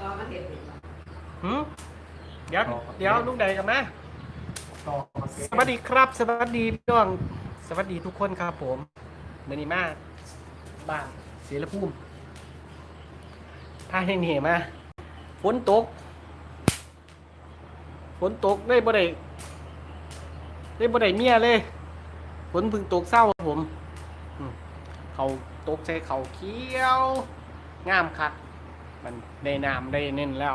ก็มาเห็นอยู่ว่าหืมเดี๋ยวเดี๋ยวลุงใดกันมาต่อมาเก็สวัสดีครับ สวัสดีพี่น้อง สวัสดีทุกคนครับผมเมอนีมาบ้านเสียรภูมิพาเฮนเหมาฝนตกฝนตกได้บ่ได้ได้บ่ได้เมียเลยฝนเพึ่งตกเศร้าครับผมอืมเขาตกใส่เขาเขียว งามคัก มันได้น้ำได้เน้นแล้ว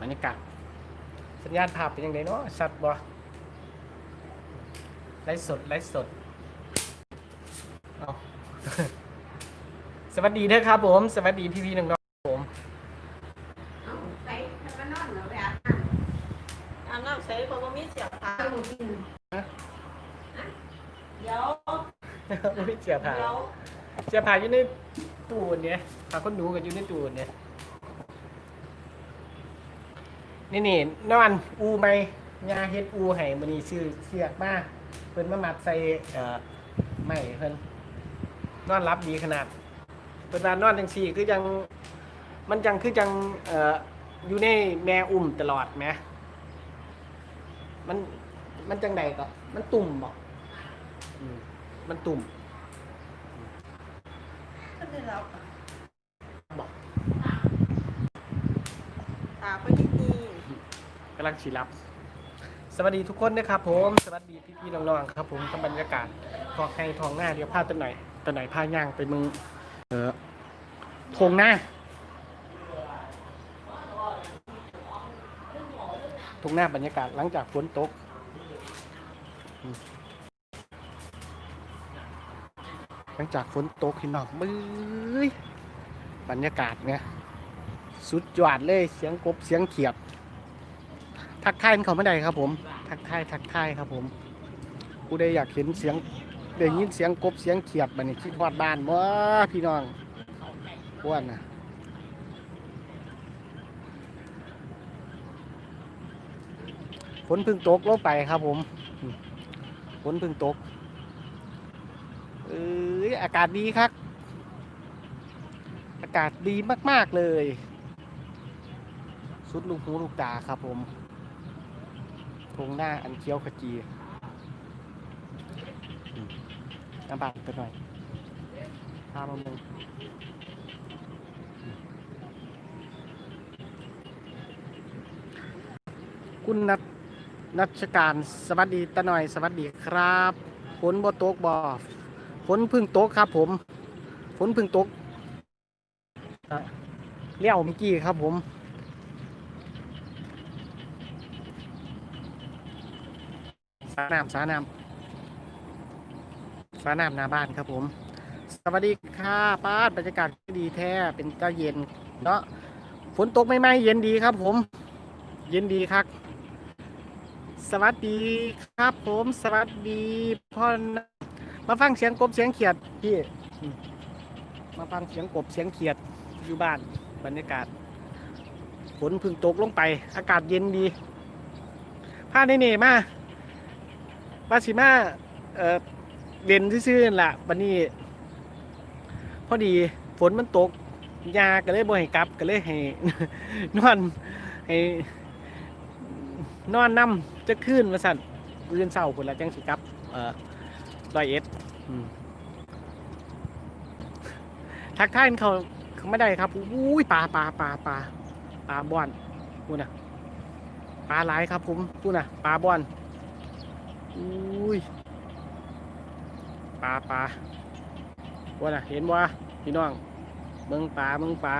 บรรยากาศสัญญาณภาพเป็นยังไงเนาะชัดบ่ไลฟ์สดไลฟ์สดเอาสวัสดีเด้อครับผม สวัสดีพี่ๆน้องๆครับผมเอาไปทำมานอนเหรอไปอาบน้อาบน้ำใส่เพราะว่ามีเสียผ้าำเอาหกินเดี๋ยวไม่เสียผ่าเดี๋ยวเสียผ่าอยู่ใน ตู้เนี่ยผ่าคนหนูกันอยู่ในตู้เนี่ยนี่นี่นอนอูไหมยาเฮ็ดอูให้มันนี่ชื่อเสียกมากเพิ่นมามัดใส่เอ่อไม้เพิ่นนอนรับดีขนาดเพิ่นว่านอนจังซี่คือยังมันจังคือจังเอ่ออยู่ในแม่อุ้มตลอดแหมมันมันจังใดก็ มันตุ่มบอืมมันตุ่ม ก็ได้รับบอกตาก็ยิ่งดีกำลังฉีรับ สวัสดีทุกคนนะครับผม สวัสดีพี่ๆน้องๆครับ ผมกับบรรยากาศทองให้ทองหน้าเดี๋ยวพาตัวไหนตัวไหนพาย่างไปมึงเออทงหน้าทงหน้าบรรยากาศหลังจากฝนตกอืม หลังจากฝนตกพี่น้องมือยบรรยากาศเนี่ยสุดยอดเลยเสียงกบเสียงเขียดทักทายเขาไม่ได้ครับผม ทักทายทักทายครับผมกูได้อยากเห็นเสียงได้ยินเสียงกบเสียงเขียดบัดนี้คิดฮอดบ้านบ่พี่น้องอ้วนนะฝนพึ่งตกลงไปครับผมฝนพึ่งตก อากาศดีครับ อากาศดีมาก ๆ เลย สุดลูกหูลูกตาครับผมทงหน้าอันเคี้ยวขจีน้ำบานไปหน่อยพามาเมืองคุณนัทนัชการสวัสดีตาหน่อย สวัสดีครับฝนบ่ตกบ่ ฝนพึ่งตกครับ ผมฝนพึ่งตกเลี้ยวเมื่อกี้ครับ ผมสาน้ำสาน้ำสาน้ำหน้าบ้านครับ ผม สวัสดีค่ะป้าบรรยากาศดีแท้เป็นเจ้าเย็นเนาะฝนตกไม่ไหมเย็นดีครับ ผม เย็นดีครับ สวัสดีครับ ผม สวัสดีพ่อ มาฟังเสียงกบเสียงเขียดพี่มาฟังเสียงกบเสียงเขียดอยู่บ้านบรรยากาศฝนพึ่งตกลงไป อากาศเย็นดีผ้าในเน่มาบาสิมาเออเด่นซื่อๆนั่นล่ะบันนี้ พอดีฝนมันตกยาก็เลยบ่ให้กลับก็เลยให้นอนให้นอนนำจะขึ้นมาสั่นตื่นเศร้าคนละจังสิกลับ เออ ร้อยเอ็ดอืมทักทายเขาเขาไม่ได้ครับอุ้ยปลาปลาปลาปลาปลาบ้อนพูดนะปลาหลายครับผมพูดนะปลาบ้อนอุ้ยปลาปลาว่าน่ะเห็นว่าพี่น้องเมืองปลาเมืองปลา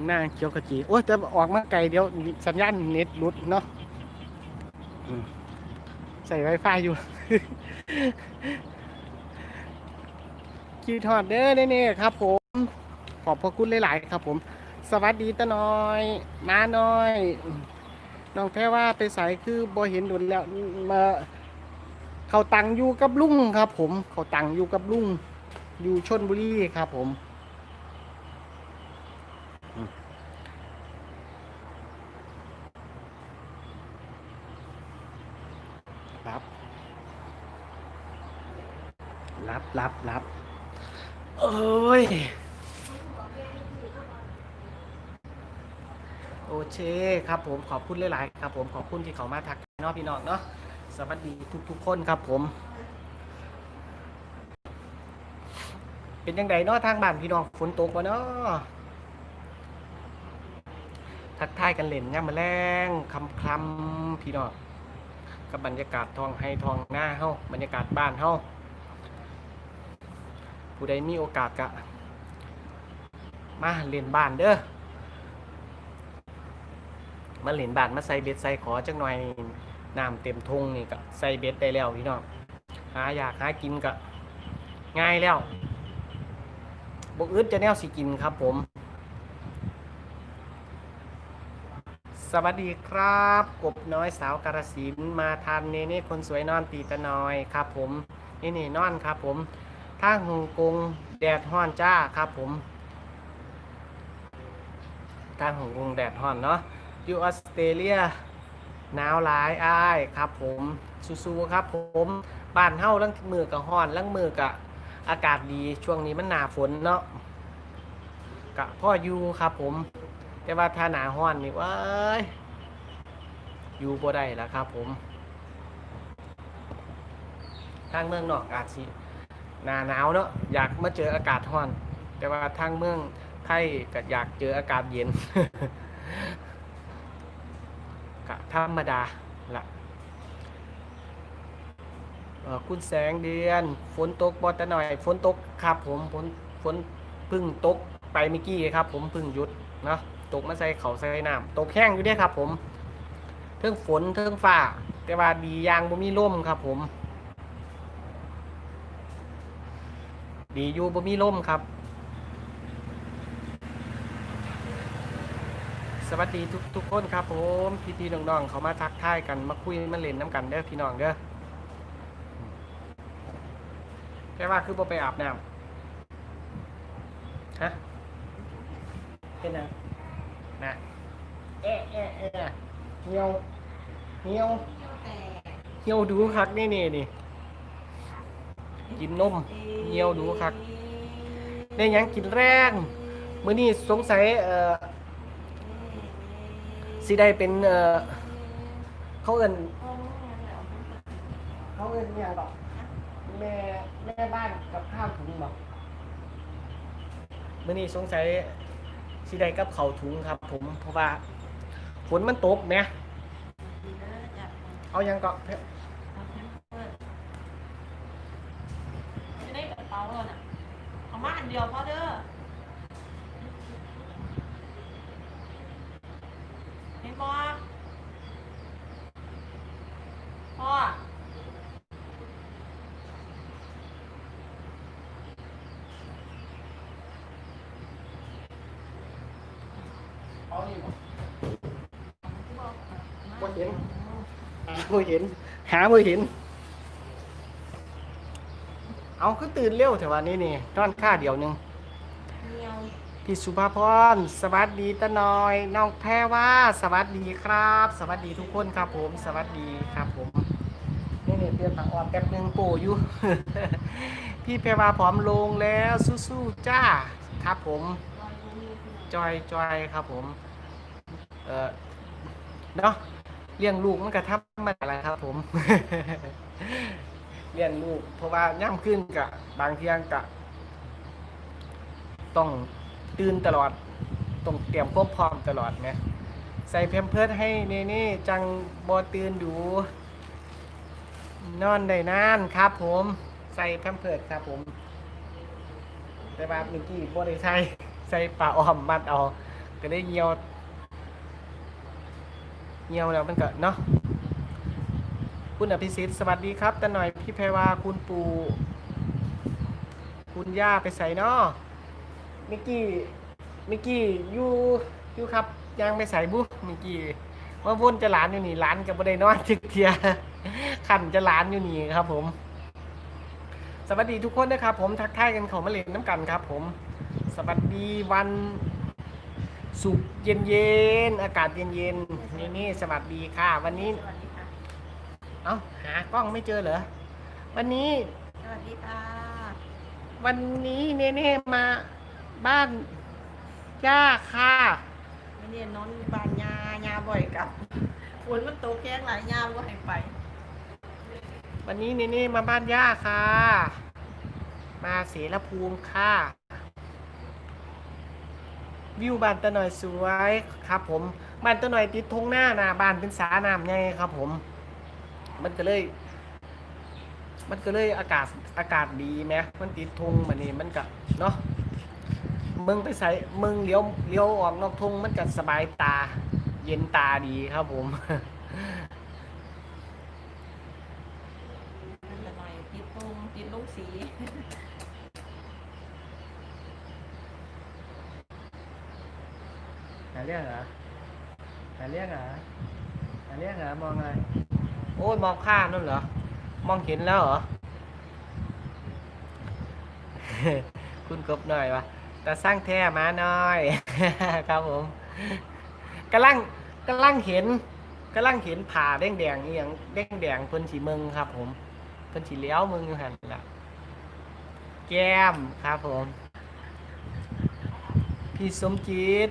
งหน้าเขียวขจีโอ้ยจะออกมาไกลเดี๋ยวสัญญาณเน็ตหลุดเนาะใส่ไวไฟอยู่คีทอดเด้อเน่ๆครับผม ขอบพระคุณหลายๆครับผม สวัสดีตาน้อยน้าน้อยน้องแท้ว่าไปใส่คือบ่เห็นดุนแล้วมาเขาตังอยู่กับลุงครับ ผม เขาตังอยู่กับลุงอยู่ชนบุรีครับผม รับรับเอ้ย โอเคครับผมขอบคุณหลายๆครับผมขอบคุณที่เขามาทักเนาะพี่น้องเนาะสวัสดีทุกๆคนครับผม เป็นยังไงเนาะทางบ้านพี่น้องฝนตกวะเนาะทักทายกันเล่นย่ามมาแรงคำคลำพี่น้องกับบรรยากาศทองให้ทองหน้าเฮ้าบรรยากาศบ้านเฮ้า ผู้ใดมีโอกาสกะมาเล่นบ้านเด้อมาเล่นบ้านมาใส่เบ็ดใส่ขอจังหน่อยน้ำเต็มทงนี่ก็ใส่เบ็ดได้แล้วพี่น้องหาอยากหากินก็ง่ายแล้วบกอึดจะแนวสิกินครับผม สวัสดีครับ กบน้อยสาวกาลสินมาทานเนเน่คนสวยนอนตีตะนอยครับผมนี่นี่นอนครับผม ทางฮ่องกงแดดฮ้อนจ้าครับผมทางฮ่องกงแดดฮ้อนเนาะอยู่ออสเตรเลียหนาวหลายอ้ายครับผมสู้ๆครับผมบ้านเฮาลังมือกับฮ้อนลังมือกับอากาศดีช่วงนี้มันหนาฝนเนาะกะพ่ออยู่ครับผม แต่ว่าถ้าหนาฮ้อนนี่ว้ายอยู่บ่ได้แล้วครับผม ทางเมืองนอกอาจสิ หนาหนาวเนาะอยากมาเจออากาศฮ้อน แต่ว่าทางเมืองไทยก็อยากเจออากาศเย็นกะธรรมดาละเอ่อคุณแสงเดือน ฝนตกบอตะหน่อย ฝนตกครับผมฝนฝนพึ่งตกไปเมื่อกี้ครับ ผมพึ่งหยุดเนาะตกมาใส่เขาใส่น้ำตกแห้งอยู่เด้ครับ ผมเทิงฝนเทิงฟ้า แต่ว่าดีอย่างบ่มีลมครับ ผม ดีอยู่บ่มีลมครับ สวัสดีทุกทุกคนครับผมพี่พี่น้องๆเขามาทักทายกันมาคุยมาเล่นน้ำกันเด้อพี่น้องเด้อแค่ว่าคือบ่ไปอาบน้ำฮะเป็นไงนะเอะเอะเอะเหี่ยวเหี่ยวเหี่ยวดูคักนี่นี่นี่ กินนมเหี่ยวดูคักได้ยังกินแรงมื้อนี้สงสัยเอ่อสิได้เป็นเอ่อเขาเอินเขาเอินหย่างดอกแม่แม่บ้านกับข้าวถุงบอกมื่อนี้สงสัยสิได้กับเขาวถุงครับ ผมเพราะว่าฝนมันตกนี่ยเอายังก็ จะได้กระเป๋าเลยน่ะเอามาอันเดียวพอเด้อเห็นบ่พ่อเอานี่บ่บ่เห็นหาบ่เห็นหาบ่เห็น เอาคือตื่นเร็วแต่ว่านี่นี่นอนค่าเดียวหนึงเนียวพี่สุภาพรสวัสดีตาน้อยน้องแพรว่าสวัสดีครับ สวัสดีทุกคนครับผม สวัสดีครับผมนี่เนี่ยเตรียมผังออกแป๊บหนึงโปอยู่ พี่แพรว่าพร้อมลงแล้วสู้ๆจ้าครับผมจอยจอยครับผม เออเนาะเลี้ยงลูกมันก็ทำมาแหละครับผม เลี้ยงลูกเพราะว่าย่ำขึ้นกับบางเที่ยงกะต้องตื่นตลอดต้องเตรียมความพร้อมตลอดไหมใส่เพมเพิร์ดให้เนเน่จังบอตื่นดู นอนได้นานครับผม ใส่เพมเพิร์ดครับผม แต่ว่าเมื่อกี้บ่ได้ใส่ใส่ปลาอ้อมมัดเอาก็ได้เหี่ยวเหี่ยวแล้วมันก็เนาะ คุณอภิสิทธิ์สวัสดีครับแต่หน่อยพี่แพรวาคุณปู่คุณย่าไปใส่นาะมิกกี้มิกกี้อยู่อยู่ครับยังไปใส่บุมิกกี้ว่าวนจะหลานอยู่นี่หลานกับบ่ได้นอนทึกเทียขันจะหลานอยู่นี่ครับ ผม สวัสดีทุกคนนะครับ ผมทักทายกันเขามาเล่นน้ำกันครับ ผม สวัสดีวันสุกเย็นเย็นๆอากาศเย็นเย็นๆนี่นี่สวัสดีค่ะ วันนี้ เอ้าหากล้องไม่เจอเหรอ วันนี้ สวัสดีค่ะวันนี้เนเน่มาบ้านย่าค่ะไม่เนี่ยนอนบ้านยายาบ่อยกับฝนมันตกแย่งหลายยาบ่ให้ไป วันนี้เนเน่มาบ้านย่าค่ะ มาเสรภูมิค่ะ วิวบ้านตะหน่อยสวยครับ ผมบ้านตะหน่อยติดทงหน้าหน้าบ้านเป็นสาน้ำไงครับ ผม มันก็เลย มันก็เลยอากาศอากาศดีไหมมันติดทงมันนี่มันก็เนาะมึงไปใส่มึงเลี้ยวเลี้ยวออกนอกทงมันก็สบายตา เย็นตาดีครับผมนั่นแหละหน่อยติดลงติดลงสีหาเรื่องเหรอหาเรื่องเหรอหาเรื่องเหรอมองอะไร โอ้ยมองข้ามนั่นเหรอ มองเห็นแล้วเหรอ คุณกบหน่อยวะแต่สร้างแท้มาหน่อย ครับผมกำลังกำลังเห็นกำลังเห็นผ่าแดงแดงๆอหย่างแดงแดงเพิ่นสีเมืองครับ ผมเพิ่นสีเลี้ยวมึงอยู่หันละแก้มครับผม พี่สมจิต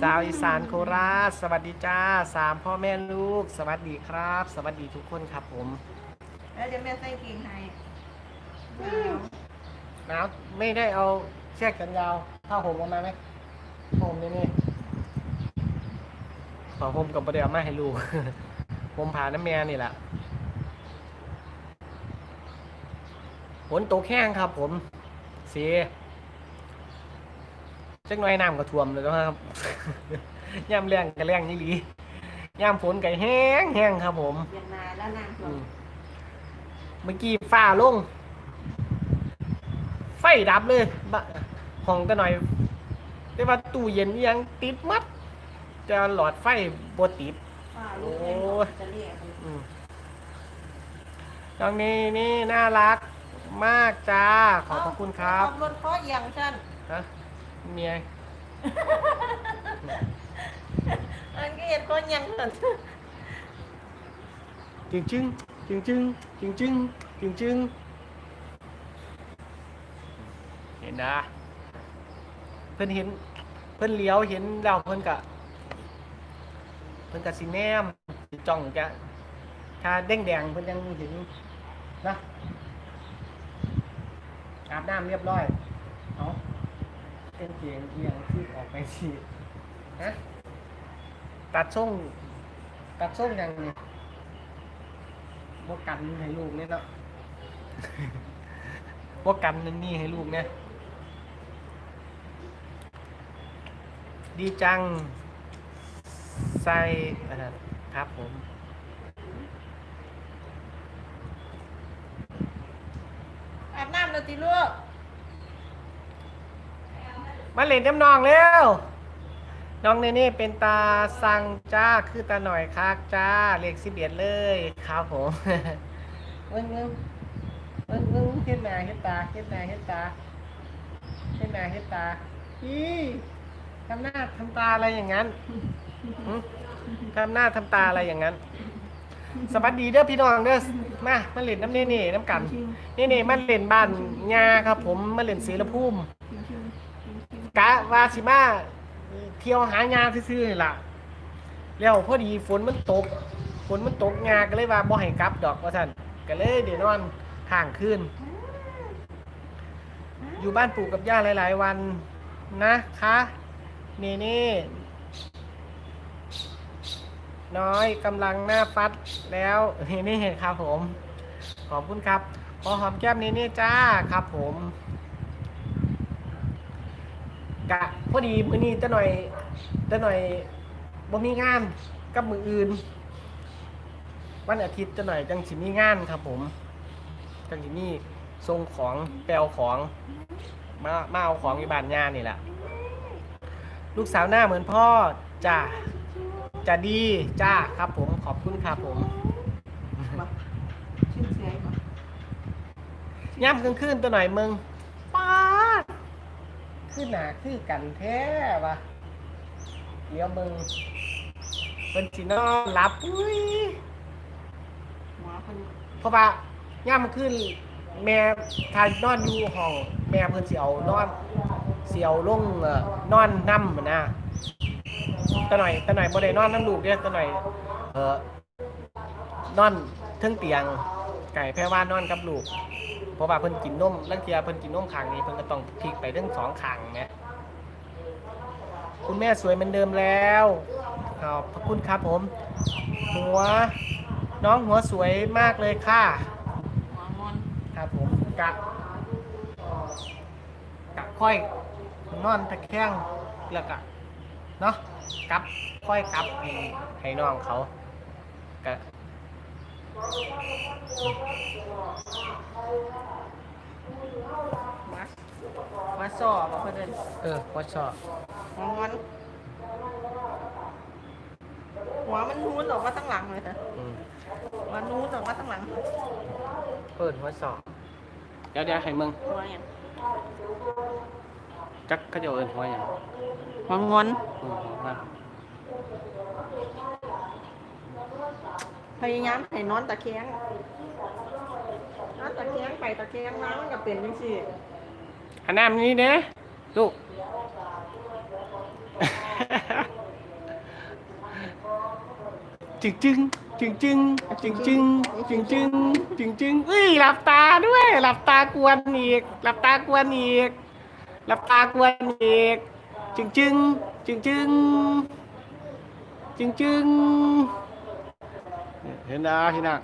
สาวอีสานโคราช สวัสดีจ้าสามพ่อแม่ลูก สวัสดีครับ สวัสดีทุกคนครับผมแล้วเดี๋ยวแม่ใส่เกงให้หนาวไม่ได้เอาเชือกกันยาวผ้าห่มออกมาไหมผ้าห่มนี่นี่ผ้าห่มกับประเดี๋ยวมาให้ลูกผมผ่าน้ำแม่นี่แหละฝนตกแห้งครับผมเสีย จักหน่อยน้ำก็ท่วมเลยนะครับ ย่ำแรงก็แรงนี่หลีย่ำฝนก็แห้งแห้งครับ ผมเวียนนาแล้วนางอืมเมื่อกี้ฟ้าลง ไฟดับเลยบะห้องกันหน่อยได้ว่าตู้เย็นอิหยังติดมัด จะหลอดไฟบติด ป้าลูกให้จะเรียกอืมน้องนี่นี่น่ารักมากจ้า ขอบพระคุณครับรถข้อเอียงฉันฮะ เมียอันก็เห็นข้อเอียงฉันจึงจึงจึงจึงจึงจึงจึงจึงเห็นนะ เพิ่นเห็น เพิ่นเลี้ยวเห็นเราเพิ่นกะเพิ่นกะสิแนมสิจ้องจะถ้าแดงแดงๆเพิ่นยังเห็นนะอาบน้ำเรียบร้อย เอา เป็นเสียงเอียงที่ออกไปสิฮะตัดส่งตัดส่งยังนี่บวกันให้ลูกเนี่ยเนาะบวกันนั่นนี่ให้ลูกเนี่ยดีจัง ใส่อันนั้นครับผมอาบน้ำแล้วติลูก มาเล่นน้ำนองเร็วน้องเนเน่เป็นตาสั่งจ้าคือตาหน่อยคักจ้าเลขสิบเอ็ดเลยครับผมเบิ้งเบิ้งเบิ้งเบิ้งเฮ็ดหน้าเฮ็ดตาเฮ็ดหน้าเฮ็ดตาเฮ็ดหน้าเฮ็ดตาอีทำหน้าทำตาอะไรอย่างนั้นหึทำหน้าทำตาอะไรอย่างนั้น สวัสดีเด้อพี่น้องเด้อมามาเล่นน้ำเน่เน่น้ำกันเน่เน่มาเล่นบ้านยาครับ ผมมาเล่นเสรภูมิ กะว่าสิมาเที่ยวหางานซื่อๆนี่ล่ะ แล้วพอดีฝนมันตก ฝนมันตกงาก็เลยว่าบ่ให้กลับดอกว่าซั่นก็เลยเดี๋ยวนอนข้างคืนอยู่บ้านปู่กับย่าหลาย ๆ วันนะคะนี่นี่น้อยกำลังหน้าฟัดแล้วนี่นี่ครับผม ขอบคุณครับ ขอหอมแก้มนี่นี่จ้าครับผม กะพอดีมื้อนี้ตะหน่อยตะหน่อยบ่มีงานกับมืออื่น วันอาทิตย์ตะหน่อยจังสิมีงานครับ ผม จังสิมีส่งของแปลของมามาเอาของอยู่บ้านย่านี่แหละลูกสาวหน้าเหมือนพ่อจ้าจะดีจ้าครับผมขอบคุณครับผมบอกชื่อเสียงบอกย่ำกลางคืนตัวหน่อยมึงป้า ดขึ้นหนาคือกันแท้วะเดี๋ยวมึงเป็นสีนอนรับอุ้ยหัวคนเพราะว่าย่ำขึ้น แม่ทายนอนอยู่ห้อง แม่เพิ่นสิเอานอน เสียวลงเอ่อนอนน้ำนะตะหน่อยตะหน่อยบ่ได้นอนน้ำลูกเด้อตะหน่อย เออนอนเทิงเตียง ไก่แพรว่านอนกับลูก เพราะว่าเพิ่นกินนมลังเทียเพิ่นกินนมขางนี้เพิ่นก็ต้องพลิกไปทั้งสองขางแหมคุณแม่สวยเหมือนเดิมแล้วขอบพระคุณครับผม หัวน้องหัวสวยมากเลยค่ะหัวงอนครับผมกะกะค่อยนอนตะแคงแล้วกะเนาะกลับค่อยกลับให้ให้น้องเขากะ หัวหัว ซอบอกเพื่อนเออพอชอบหัวงอนหัวมันนูนออกมาตั้งหลังเลยค่ะอืมหัวนูนออกมาตั้งหลังเปิดหัวสอบเดี๋ยวเดี๋ยวให้มึงหัวอย่างจักเขาจะเอินหัวอย่างหัวงอนอืมมาพยายามให้นอนตะแคงนอนตะแคงไปตะแคงมามันก็เป็นจังซี่ อันน้ำนี้เด้ลูก จึงจึงจึงจึงจึงจึงจึงจึงจึงจึงเอ้ยหลับตาด้วย หลับตากวนอีก หลับตากวนอีก หลับตากวนอีก จึงจึงจึงจึงจึงจึงเห็นแล้วพี่นัก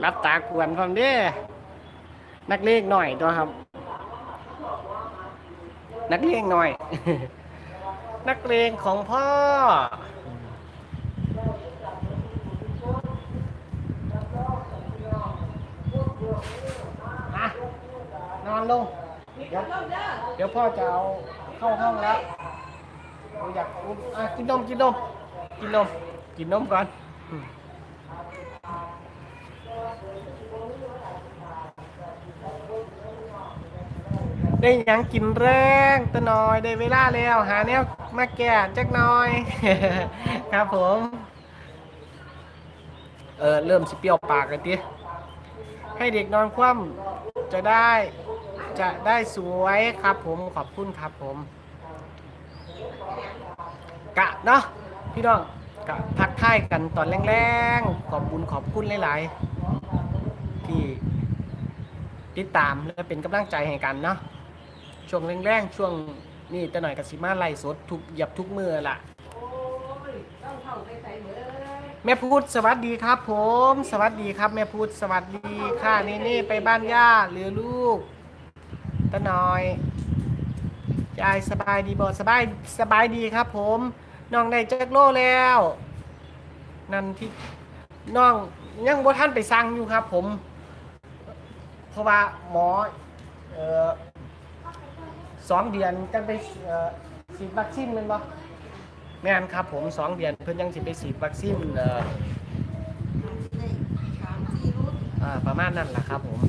หลับตากวนพร้อมเด้นักเลงหน่อยตัวครับ นักเลงหน่อย นักเลงของพ่ออะนอนลง เดี๋ยวเดี๋ยวพ่อจะเอาเข้าห้องแล้ว อยากอะกินนมกินนม กินนม กินนมก่อน ได้หยังกินแรงตะหน่อยได้เวลาแล้วหาแนวมาแก่จักหน่อย ครับผม เออเริ่มสิเปรี้ยวปากกันทีให้เด็กนอนคว่ำจะได้จะได้สวยครับผมขอบคุณครับผม กะเนาะพี่น้องกะทักทายกันตอนแรงๆ ขอบบุญขอบคุณหลายๆ ที่ติดตามและเป็นกำลังใจให้กันเนาะ ช่วงแรงๆช่วงนี่แต่หน่อยกับสิมาไล่สดทุกเหยียบทุกมือละโอ้ยต้องเข้าไปใส่เบอร์แม่พูดสวัสดีครับ ผม สวัสดีครับ แม่พูดสวัสดีค่ะนี่นี่ไปบ้านย่าหรือลูกตาหน่อยยายสบายดีบ่สบายสบายดีครับ ผมน้องได้เจ็กโลแล้ว นั่นที่น้องยังบ่ท่านไปสั่งอยู่ครับ ผม เพราะว่าหมอเอ่อ สองเดือนกันไปฉีดวัคซีนแมันบ่แม่นครับผมสองเดือนเพิ่นยังสิไปฉีดวัคซีนเอ่อได้สามสี่รุ่นอ่าประมาณนั้นแหละครับผม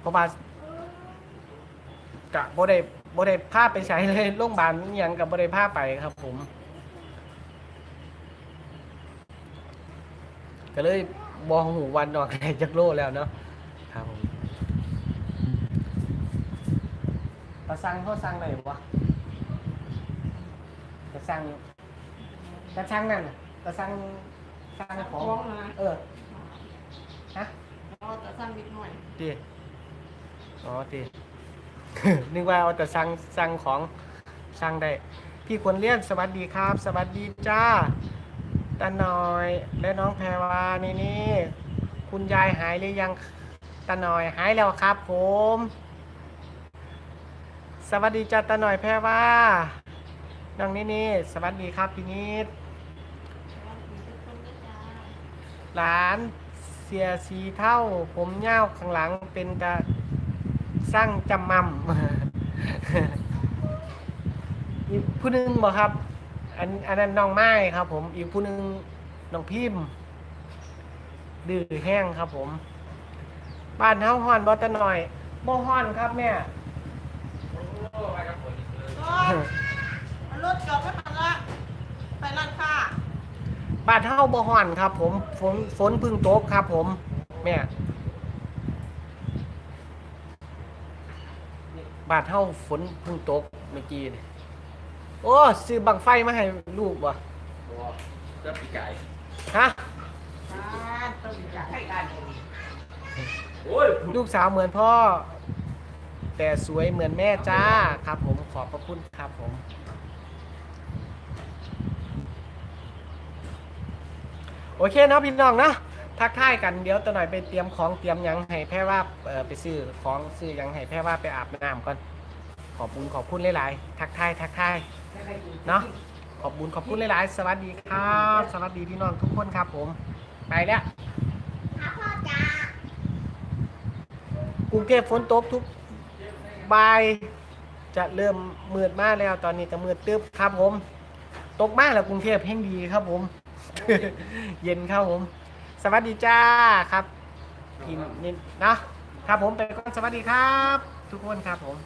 เพราะว่ากะบ่ได้บ่ได้พาไปใช้เลยโรงพยาบาลอิหยังกับบ่ได้พาไปครับผม ก็เลยบองหูวันนอกได้จักโลแล้วเนาะครับผม ตาสั่งเขาสั่งได้บ่ตาสั่งตาสั่งนั่นน่ะตาสั่งสั่งขอฟ้องงนะเออ ฮะเราจะสร้างนิดหน่อยดีอ๋อดีนึกว่าเอาแต่สั่งสั่งของสั่งได้ พี่ควรเรียนสวัสดีครับ สวัสดีจ้าตาหน่อยและน้องแพรวานี่นี่คุณยายหายหรือยังตาหน่อยหายแล้วครับ ผม สวัสดีจ้าตาหน่อยแพรว่าน้องนี่นี่สวัสดีครับพี่นิดหลานเสียสีเท่า ผมเง่าวข้างหลังเป็นตาสร้างจำมั่มอีกผู้หนึงบอกครับ อันอันนั้นน้องไม้ครับ ผมอีกผู้หนึงน้องพิมพ์ดื้อแห้งครับผม บ้านเฮาฮ้อนบ่ตะหน่อยบ่ฮ้อนครับแม่ รถจอดไว้ทันละไปร้านค้าบ้านเฮาบ่ฮ้อนครับ ผมฝนฝนเพึ่งตกครับ ผมแม่บ้านเฮาฝนเพึ่งตกเมื่อกี้นี่โอ้ซื้อบังไฟมาให้ลูกบ่จะปีไก่ฮะอ่าต้องอยากให้การเองโอ้ย ลูกสาวเหมือนพ่อ แต่สวยเหมือนแม่จ้าครับผมขอบพระคุณครับผม โอเคเนาะพี่น้องนะทักทายกันเดี๋ยวตะหน่อยไปเตรียมของเตรียมหยังให้แพ่ว่าเออไปซื้อของซื้อหยังให้แพ่ว่าไปอาบน้ำก่อนขอบคุณขอบคุณหลายๆ ทักทายทักทายเนาะขอบคุณขอบคุณหลายๆ สวัสดีครับ สวัสดีพี่น้องทุกคนครับผม ไปแล้วพ่อจ้ากรุงเทพฝนตกทุก บ่ายจะเริ่มมืดมากแล้ว ตอนนี้จะมืดตึ๊บครับผม ตกมากแล้วกรุงเทพแห่งดีครับผม เย็นครับผม สวัสดีจ้าครับพิมพ์นิดนะครับผมไปก่อนสวัสดีครับ ทุกคนครับผม